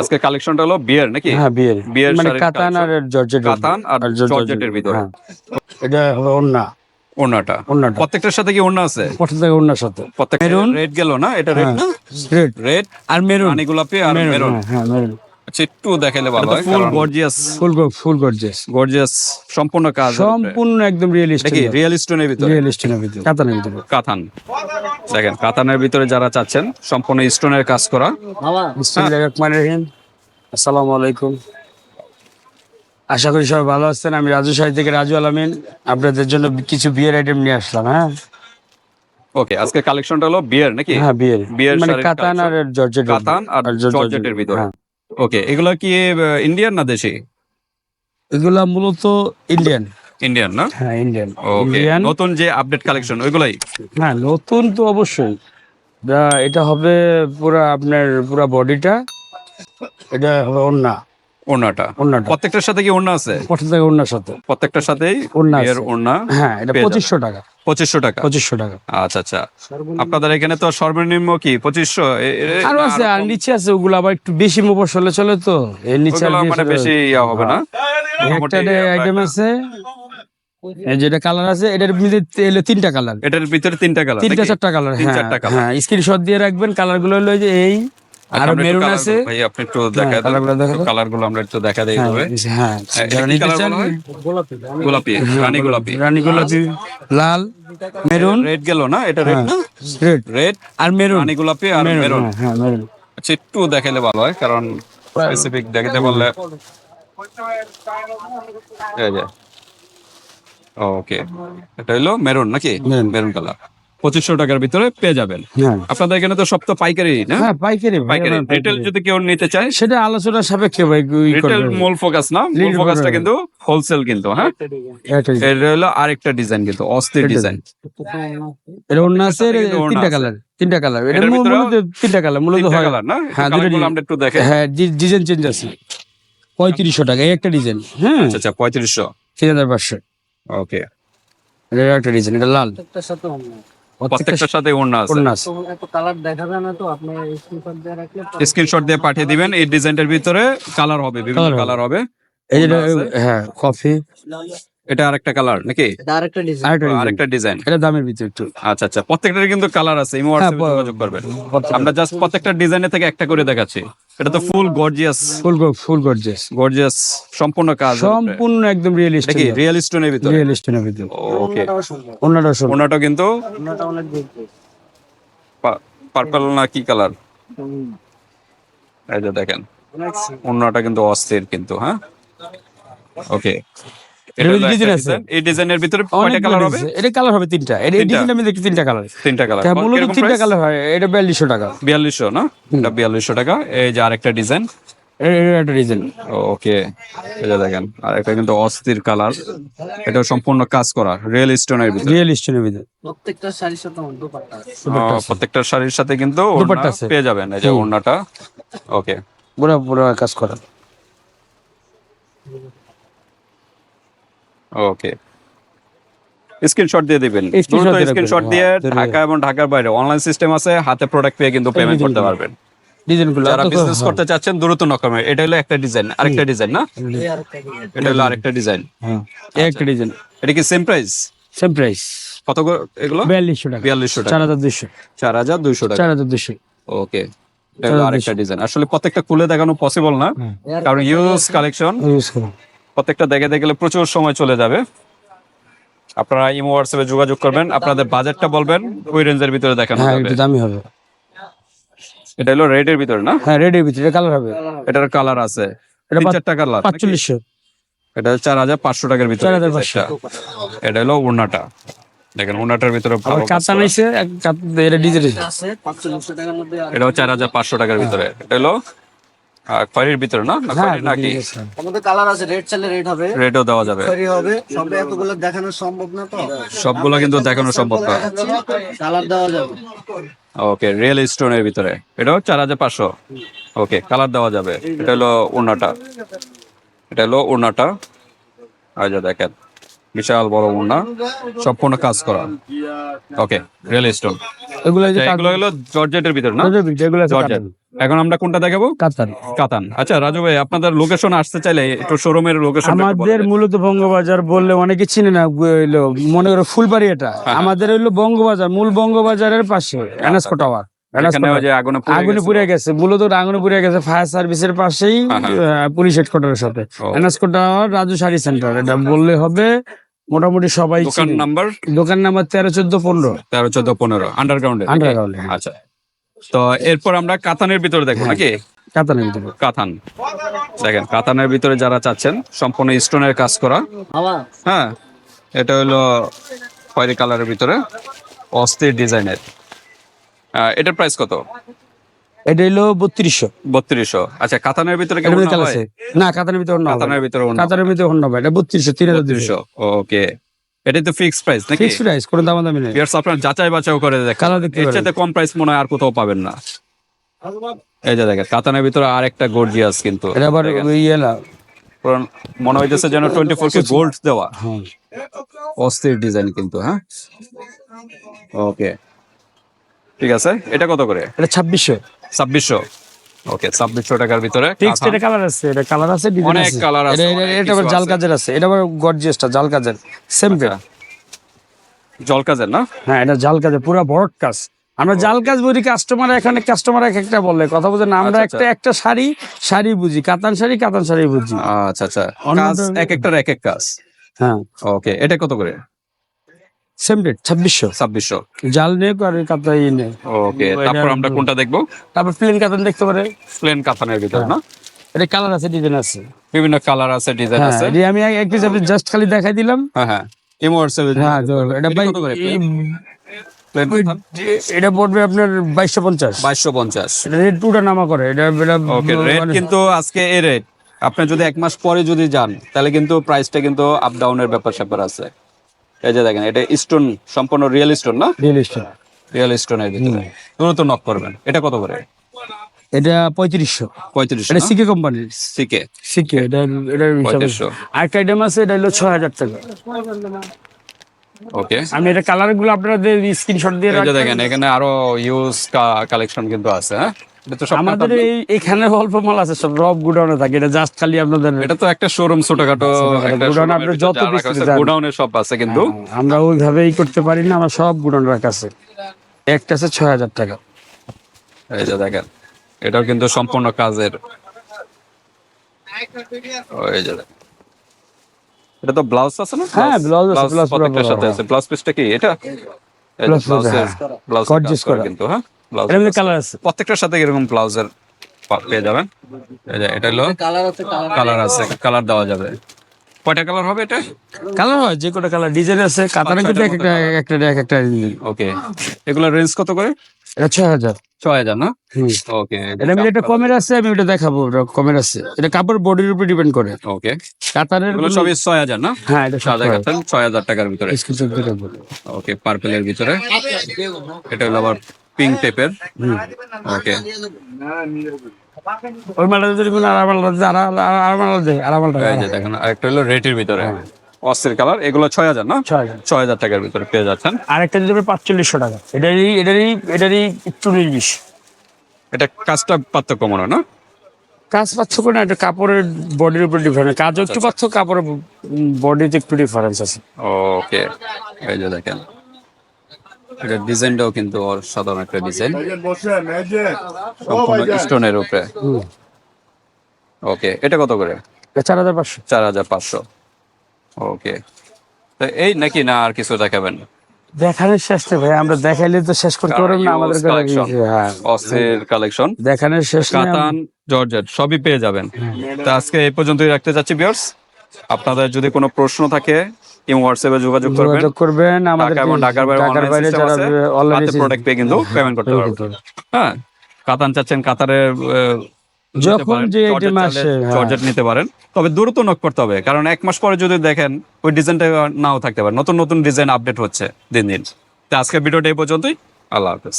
আজকে কালেকশনটা হলো বিয়ার নাকি? হ্যাঁ বিয়ের। বিয়ের মানে কাতান আর জর্জেট কাতান আর জর্জেটের ভিতরে হ্যাঁ। এটা হলো ওন্না ওন্নাটা ওন্নাটা প্রত্যেকটার সাথে কি ওন্না আছে? প্রত্যেকটা ওন্নার সাথে। প্রত্যেকটা রেড গেল না? এটা রেড হ্যাঁ। না? রেড রেড আর মেরুন। মানে গোলাপি আর মেরুন মেরুন। হ্যাঁ মেরুন। আচ্ছা একটু দেখাইলে ভালো হয় full gorgeous full full gorgeous gorgeous সম্পূর্ণ কাজ সম্পূর্ণ একদম রিয়েলিস্টিক দেখি রিয়েল স্টোনের ভিতরে রিয়েলিস্টিকের ভিতরে? কাতানের ভিতরে। কাতান। দেখেন কাতানের ভিতরে যারা চাচ্ছেন সম্পূর্ণ স্টোনের কাজ করা। রহিম। আসসালামু আলাইকুম। আশা করি সবাই ভালো আছেন। আমি রাজু সাহি থেকে রাজু আলামিন। আপনাদের জন্য কিছু বিয়ের আইটেম নিয়ে আসলাম হ্যাঁ? ওকে আজকে কালেকশনটা হলো বিয়ের নাকি? হ্যাঁ বিয়ের বিয়ের মানে কাতান আর। জর্জেট কাতান আর জর্জেটের ভিতরে। হ্যাঁ। ওকে এগুলো কি ইন্ডিয়ান না দেশি? এগুলা মূলত ইন্ডিয়ান ইন্ডিয়ান না? হ্যাঁ ইন্ডিয়ান ওকে নতুন যে আপডেট কালেকশন ওইগুলাই? হ্যাঁ নতুন তো অবশ্যই। এটা হবে পুরা আপনার পুরা বডিটা এটা হবে ওন্না ওড়নাটা। ওন্নাটা প্রত্যেকটার সাথে কি ওড়না আছে? থেকে ওন্নার সাথে। প্রত্যেকটার সাথেই ওড়না আছে। ওড়না হ্যাঁ এটা। পঁচিশশো টাকা। পঁচিশশো টাকা। পঁচিশশো টাকা। আচ্ছা আচ্ছা। আপনাদের এখানে তো সর্বনিম্ন কি পঁচিশশো? আরও আছে আর নিচে আছে ওগুলো আবার একটু বেশি মফসলে চলে তো। এর নিচে মানে বেশি ইয়া হবে না? একটা আইটেম আছে। যেটা কালার আছে এটার এলো তিনটা কালার এটার ভিতরে তিনটা কালার তিনটা চারটা কালার হ্যাঁ colour। হ্যাঁ স্ক্রিনশট দিয়ে রাখবেন কালারগুলো হলো যে এই। আর মেরুন আছে? ভাই আপনি একটু দেখা দেন colour দেখা। কালারগুলো আমরা একটু দেখা দেই হ্যাঁ, হবে হ্যাঁ হ্যাঁ, যারা নিতে চান গোলাপি রানী গোলাপি রানী গোলাপি লাল মেরুন। রেড গেল না? এটা রেড না? রেড। রেড আর মেরুন। রানী গোলাপি আর মেরুন হ্যাঁ, হ্যাঁ মেরুন। আচ্ছা একটু দেখাইলে ভালো হয় কারণ স্পেসিফিক দেখাতে যে। ওকে এটা হলো মেরুন নাকি। মেরুন। কালার পঁচিশশো টাকার ভিতরে পেয়ে যাবেন। হ্যাঁ। আপনাদের এখানে তো সব তো পাইকারি না? হ্যাঁ পাইকারি পাইকারি। রিটেল যদি কেউ নিতে চায়? সেটা আলোচনার সাপেক্ষে ভাই রিটেল। মূল ফোকাস না? মূল ফোকাসটা কিন্তু হোলসেল কিন্তু হ্যাঁ? এটা হলো আরেকটা ডিজাইন কিন্তু অস্থির ডিজাইন এটা অন্য আছে তিনটা কালার তিনটা কালার এটা মূলত তিনটা কালার মূলত হয়। কালার না? হ্যাঁ, দুটো ডিজাইন। আমরা একটু দেখে হ্যাঁ ডিজাইন চেঞ্জ আছে। পঁয়ত্রিশশো টাকা এই একটা ডিজাইন হ্যাঁ। আচ্ছা আচ্ছা পঁয়ত্রিশশো। তিন হাজার পাঁচশো। ওকে এটা একটা ডিজাইন এটা লাল। প্রত্যেকটার সাথে ওড়না আছে। কালার দেখা না তো আপনি স্ক্রিনশট দিয়ে রাখলে স্ক্রিনশট দিয়ে পাঠিয়ে দিবেন এই ডিজাইনটার ভিতরে কালার হবে বিভিন্ন কালার হবে। এই। হ্যাঁ কফি এটা আরেকটা কালার নাকি? আরেকটা ডিজাইন আরেকটা ডিজাইন এটা দামের ভিতরে একটু। আচ্ছা আচ্ছা প্রত্যেকটার কিন্তু কালার আছে ইমো হ্যাঁ, হোয়াটসঅ্যাপে যোগাযোগ করবেন। আমরা জাস্ট প্রত্যেকটা ডিজাইনের থেকে একটা করে দেখাচ্ছি। এটা তো full gorgeous full full gorgeous gorgeous সম্পূর্ণ কাজ সম্পূর্ণ একদম রিয়েলিস্টিক দেখি রিয়েল স্টোনের ভিতরে। রিয়েলিস্টিকের ভিতরে? ওকে অন্যটা শুন ওনাটা কিন্তু ওনাটা অনেক দেখতে পার্পল না কি কালার এই যে দেখেন। ওনাটা কিন্তু অস্থির কিন্তু হ্যাঁ? ওকে এই ডিজাইনের ভিতরে কয়টা কালার হবে? এটা কালার হবে তিনটা। এটা এই তিনটা? কালার তিনটা কালার হ্যাঁ মূলত তিনটা কালার হয়। এটা বিয়াল্লিশশো টাকা। বিয়াল্লিশশো না? এটা বিয়াল্লিশশো টাকা। এই যে আরেকটা ডিজাইন একটা ডিজাইন ওকে। দেখেন আর একটা কিন্তু অস্থির কালার এটা সম্পূর্ণ কাজ করা রিয়েল স্টোনের ভিতরে। ভিতরে। প্রত্যেকটা শাড়ির সাথে আমার আছে। প্রত্যেকটা শাড়ির সাথে কিন্তু পেয়ে যাবেন এই যে ওড়নাটা। ওকে। পুরো পুরো কাজ করা। ওকে স্ক্রিনশট দিয়ে দিবেন। দ্রুত স্ক্রিনশট দিয়ে হ্যাঁ, ঢাকা এবং ঢাকার বাইরে অনলাইন সিস্টেম আছে হাতে প্রোডাক্ট পেয়ে কিন্তু পেমেন্ট করতে পারবেন। ডিজাইনগুলো যারা বিজনেস করতে চাচ্ছেন দ্রুত নকমে এটা হলো একটা ডিজাইন আরেকটা ডিজাইন না? এটা হলো আরেকটা ডিজাইন হ্যাঁ। একটা ডিজাইন এটা কি সেম প্রাইস সেম প্রাইস কত এগুলো? বিয়াল্লিশশো টাকা। বিয়াল্লিশশো চার টাকা হাজার দুইশো। চার হাজার দুইশো টাকা। চার হাজার দুইশো। ওকে এটা হলো আরেকটা ডিজাইন আসলে প্রত্যেকটা খুলে দেখানো পসিবল না। কারণ ইউজ কালেকশন ইউজ প্রত্যেকটা দেখে দেখলে প্রচুর সময় চলে যাবে। আপনারা ইমো হোয়াটসঅ্যাপে যোগাযোগ করবেন। আপনাদের বাজেটটা বলবেন ওই রেঞ্জের ভিতরে দেখানো হ্যাঁ একটু দামি হবে। এটা হলো রেডের ভিতরে না? হ্যাঁ রেডের ভিতরে কালার হবে। এটার কালার আছে। এটা চারটা কালার পাঁচচল্লিশশো। এটা চার হাজার পাঁচশো টাকার ভিতরে। 4,500 এটা। এটা হলো ওড়নাটা। দেখেন ওড়নাটার ভিতরে করা। নাইছে এটা ডিজাইন আছে পাঁচচল্লিশশো টাকার মধ্যে আর এটাও চার হাজার পাঁচশো টাকার ভিতরে। এটা হলো খয়েরির ভিতরে না? না হ্যাঁ খয়েরি নাকি? আমাদের কালার আছে রেড চাইলে রেড হবে। রেডও দেওয়া যাবে। খয়েরি হবে। সব এতগুলো দেখানো সম্ভব না তো? সবগুলো কিন্তু দেখানো সম্ভব না। কালার দেওয়া যাবে। ওকে রিয়েল স্টোনের ভিতরে। এটাও চার হাজার পাঁচশো। ওকে কালার দেওয়া যাবে। এটা হলো ওড়নাটা। এটা হলো ওড়নাটা। আর যা দেখেন বিশাল বড় ওড়না। সম্পূর্ণ কাজ করা। ওকে রিয়েল স্টোন এগুলো যে আচ্ছা, এগুলো হলো জর্জেটের ভিতর না? এগুলো জর্জেট। এখন আমরা কোনটা দেখাবো? কাতার কাতান আচ্ছা রাজু ভাই আপনাদের লোকেশন আসতে চাইলে একটু শোরুমের লোকেশন আমাদের মূলত বঙ্গবাজার বললে অনেকে চিনে না মনে করো ফুলবাড়ি এটা। হ্যাঁ। আমাদের হইল বঙ্গবাজার মূল বঙ্গবাজারের পাশে এনএসকো টাওয়ার এখানে ওই যে আগুনে পুড়ে গেছে। মূলত আগুনে পুড়ে গেছে ফায়ার সার্ভিসের পাশেই হ্যাঁ, হ্যাঁ। পুলিশ হেডকোয়ার্টারের সাথে। ও। এনএসকো টাওয়ার রাজু শাড়ি সেন্টার এটা বললে হবে মোটামুটি সবাই দোকান নাম্বার? দোকান নাম্বার তেরো চোদ্দ পনেরো। তেরো চোদ্দ পনেরো আন্ডারগ্রাউন্ডে আন্ডারগ্রাউন্ডে আচ্ছা। তো এরপর আমরা কাতানের ভিতরে দেখব হ্যাঁ। নাকি? কাতানের ভিতরে। কাতান। দেখেন কাতানের ভিতরে যারা চাচ্ছেন সম্পূর্ণ স্টোনের কাজ করা। হ্যাঁ এটা হলো খয়েরি কালারের ভিতরে অস্থির ডিজাইনের। এটার প্রাইস কত? এটা হলো বত্রিশশো। বত্রিশশো। আচ্ছা কাতানের ভিতরে কেমন আছে না কাতানের ভিতরে অন্য কাতানের ভিতরে কাতারের ভিতরে অন্য এটা বত্রিশশো তিন হাজার দুশো ওকে। এটাই তো ফিক্স প্রাইস নাকি? ফিক্স প্রাইস কোনো দাম দামি নেই। Viewers, আপনারা যাচাই বাছাই করে দেখেন। কালার দেখতে এর চাইতে কম প্রাইস মনে হয় আর কোথাও পাবেন না। এই যে দেখেন কাতানের ভিতরে আর একটা গর্জিয়াস কিন্তু। এটা আবার ইয়ে না। মনে হইতেছে যেন টোয়েন্টি ফোর কে গোল্ড দেওয়া। হ্যাঁ। অস্থির ডিজাইন কিন্তু হ্যাঁ? ওকে। ঠিক আছে? এটা কত করে? এটা ছাব্বিশশো। ছাব্বিশশো। ওকে ছাব্বিশশো টাকার ভিতরে ফিক্সড এটা কালার আছে এটা কালার আছে ডিজাইন অনেক আছে। আছে, এটা- আবার জাল কাজের আছে এটা আবার গর্জিয়াসটা জাল কাজের। সেম আচ্ছা। জল কাজের না? হ্যাঁ এটা জাল কাজের পুরো বড় কাজ। আমরা জাল কাজ বলি কাস্টমার এখানে কাস্টমার এক একটা বলে কথা বলছে না। আমরা আচ্ছা, একটা একটা শাড়ি শাড়ি বুঝি কাতান শাড়ি কাতান শাড়ি বুঝি। আচ্ছা আচ্ছা। এক একটার এক এক কাজ। হ্যাঁ। ওকে এটা কত করে? সেম রেট ছাব্বিশশো। ছাব্বিশশো। জাল নেই আর কাতাই নেই ওকে তারপর আমরা কোনটা দেখব? তারপর প্লেন কাতান দেখতে পারে। প্লেন কাতানের ভিতরে না? এটা কালার আছে ডিজাইন আছে। বিভিন্ন কালার আছে ডিজাইন হ্যাঁ আছে। এটা আমি এক পিস আপনি জাস্ট খালি দেখাই দিলাম। হ্যাঁ হ্যাঁ। ইমো হোয়াটসঅ্যাপে হ্যাঁ এটা এটা ভাই কত করে এই- প্লেন এটা পড়বে আপনার বাইশশো পঞ্চাশ। বাইশশো পঞ্চাশ। এটা রেট টুটা নামা করে এটা ওকে রেট মানে- কিন্তু আজকে এই রেট আপনি যদি এক মাস পরে যদি যান তাহলে কিন্তু প্রাইসটা কিন্তু আপ ডাউনের ব্যাপার স্যাপার আছে। এই যে দেখেন এটা স্টোন সম্পূর্ণ রিয়েল স্টোন না? রিয়েলিস্টিক রিয়েল স্টোনের ভিতরে। দ্রুত নক করবেন। এটা কত করে? এটা পঁয়ত্রিশশো। পঁয়ত্রিশ এটা সিকে কোম্পানির সিকে সিকে এটা এটা পঁয়ত্রিশশো। আরেকটা আইটেম আছে এটা হলো ছয় হাজার টাকা। ওকে আমি এটা কালারগুলো আপনারা স্ক্রিনশট দিয়ে রাখবেন দেখেন এখানে আরও ইউজ কালেকশন কিন্তু আছে হ্যাঁ? আমাদের এই এখানে অল্প মাল আছে সব রব গুডাউনে থাকে এটা জাস্ট খালি আপনাদের এটা তো একটা শোরুম ছোটখাটো গোডাউন আপনার যত। গোডাউনের সব আছে কিন্তু। আমরা ওইভাবেই করতে পারি না আমরা সব গুডাউন রাখা আছে। একটা আছে ছয় হাজার টাকা। এই যে দেখেন এটাও কিন্তু সম্পূর্ণ কাজের। ওই যে এটা তো ব্লাউজ আছে না? হ্যাঁ, blouse আছে, পুরো প্রত্যেকটার সাথে আছে। ব্লাউজ পিসটা কি? এটা? হ্যাঁ। ব্লাউজ Gorgeous করা। কিন্তু হ্যাঁ? ব্লাউজ কালার আছে। প্রত্যেকটার সাথে এরকম ব্লাউজের পেয়ে যাবেন। এটা হলো কালার আছে কালার কালার আছে কালার দেওয়া যাবে। কয়টা কালার হবে এটা? কালার হয় যে কটা কালার ডিজাইন আছে কাতারে কিন্তু এক একটা এক একটা এক একটা ওকে এগুলো রেঞ্জ কত করে? এটা ছয় হাজার। ছয় হাজার না? ওকে এটা একটা কমের আছে আমি ওটা দেখাবো ওটা কমের আছে। এটা কাপড় বডির উপর ডিপেন্ড করে। ওকে কাতারের এগুলো সবই ছয় হাজার না? হ্যাঁ এটা সাদা কাতান ছয় হাজার টাকার ভিতরে। ওকে পার্পেলের ভিতরে। এটা হলো আবার পিঙ্ক টাইপের ওকে ওই মালটা যদি আরাম আলাদা আরাম আলাদা আরাম আলাদা দেখেন আরেকটা হলো রেটের ভিতরে। অস্থির কালার এগুলো ছয় হাজার না? ছয় হাজার। টাকার ভিতরে পেয়ে যাচ্ছেন। আরেকটা দিতে পাঁচচল্লিশশো টাকা এটারই এটারই এটারই একটু নির্বিশ। এটা কাজটা পার্থক্য মনে হয় না? কাজ পার্থক্য না এটা কাপড়ের বডির উপর ডিফারেন্স কাজও একটু পার্থক্য কাপড়ের বডিতে একটু ডিফারেন্স আছে। ওকে এই যে দেখেন। এটা ডিজাইনটাও কিন্তু অসাধারণ একটা ডিজাইন। সম্পূর্ণ স্টোনের উপরে। ওকে এটা কত করে? চার হাজার পাঁচশো। চার হাজার পাঁচশো। ওকে তো এই নাকি না আর কিছু দেখাবেন? দেখানোর শেষ নেই ভাই আমরা দেখাইলে তো শেষ করতে পারব না আমাদের হ্যাঁ। অস্থির কালেকশন দেখানোর শেষ কাতান জর্জেট সবই পেয়ে যাবেন। তো আজকে এই পর্যন্তই রাখতে চাচ্ছি বিয়ার্স আপনাদের যদি কোনো প্রশ্ন থাকে ইমো হোয়াটসঅ্যাপে যোগাযোগ করবেন। যোগাযোগ করবেন আমাদের এবং ঢাকার বাইরে ঢাকার বাইরে যারা অলরেডি প্রোডাক্ট পেয়ে কিন্তু পেমেন্ট করতে পারবেন। হ্যাঁ কাতান চাচ্ছেন কাতারের যখন যে আসে, হ্যাঁ। জর্জেট নিতে পারেন। তবে দ্রুত নক করতে হবে কারণ এক মাস পরে যদি দেখেন ওই ডিজাইনটা নাও থাকতে পারে। নতুন নতুন ডিজাইন আপডেট হচ্ছে দিন দিন। তো আজকের ভিডিওটা এই পর্যন্তই। আল্লাহ হাফেজ।